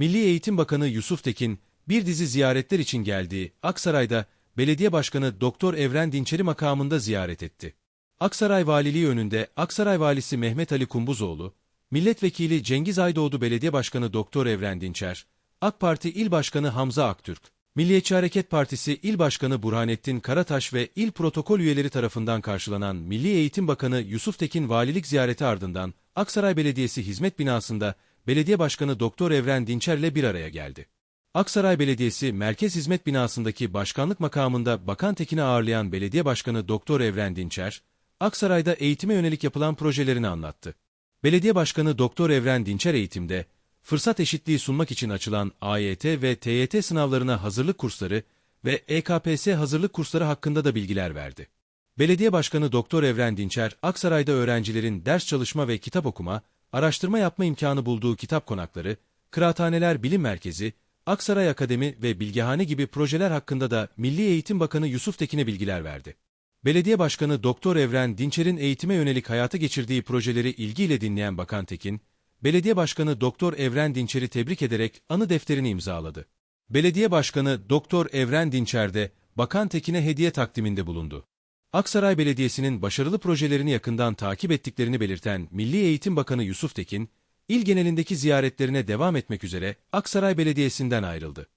Milli Eğitim Bakanı Yusuf Tekin, bir dizi ziyaretler için geldiği Aksaray'da Belediye Başkanı Doktor Evren Dinçeri makamında ziyaret etti. Aksaray Valiliği önünde Aksaray Valisi Mehmet Ali Kumbuzoğlu, Milletvekili Cengiz Aydoğdu Belediye Başkanı Doktor Evren Dinçer, AK Parti İl Başkanı Hamza Aktürk, Milliyetçi Hareket Partisi İl Başkanı Burhanettin Karataş ve İl Protokol üyeleri tarafından karşılanan Milli Eğitim Bakanı Yusuf Tekin valilik ziyareti ardından Aksaray Belediyesi Hizmet Binası'nda Belediye Başkanı Doktor Evren Dinçer'le bir araya geldi. Aksaray Belediyesi Merkez Hizmet Binası'ndaki başkanlık makamında Bakan Tekin'i ağırlayan Belediye Başkanı Doktor Evren Dinçer, Aksaray'da eğitime yönelik yapılan projelerini anlattı. Belediye Başkanı Doktor Evren Dinçer eğitimde, fırsat eşitliği sunmak için açılan AYT ve TYT sınavlarına hazırlık kursları ve EKPS hazırlık kursları hakkında da bilgiler verdi. Belediye Başkanı Doktor Evren Dinçer, Aksaray'da öğrencilerin ders çalışma ve kitap okuma, araştırma yapma imkanı bulduğu kitap konakları, Kıraathaneler Bilim Merkezi, Aksaray Akademi ve Bilgehane gibi projeler hakkında da Milli Eğitim Bakanı Yusuf Tekin'e bilgiler verdi. Belediye Başkanı Doktor Evren Dinçer'in eğitime yönelik hayata geçirdiği projeleri ilgiyle dinleyen Bakan Tekin, Belediye Başkanı Doktor Evren Dinçer'i tebrik ederek anı defterini imzaladı. Belediye Başkanı Doktor Evren Dinçer de Bakan Tekin'e hediye takdiminde bulundu. Aksaray Belediyesi'nin başarılı projelerini yakından takip ettiklerini belirten Milli Eğitim Bakanı Yusuf Tekin, il genelindeki ziyaretlerine devam etmek üzere Aksaray Belediyesi'nden ayrıldı.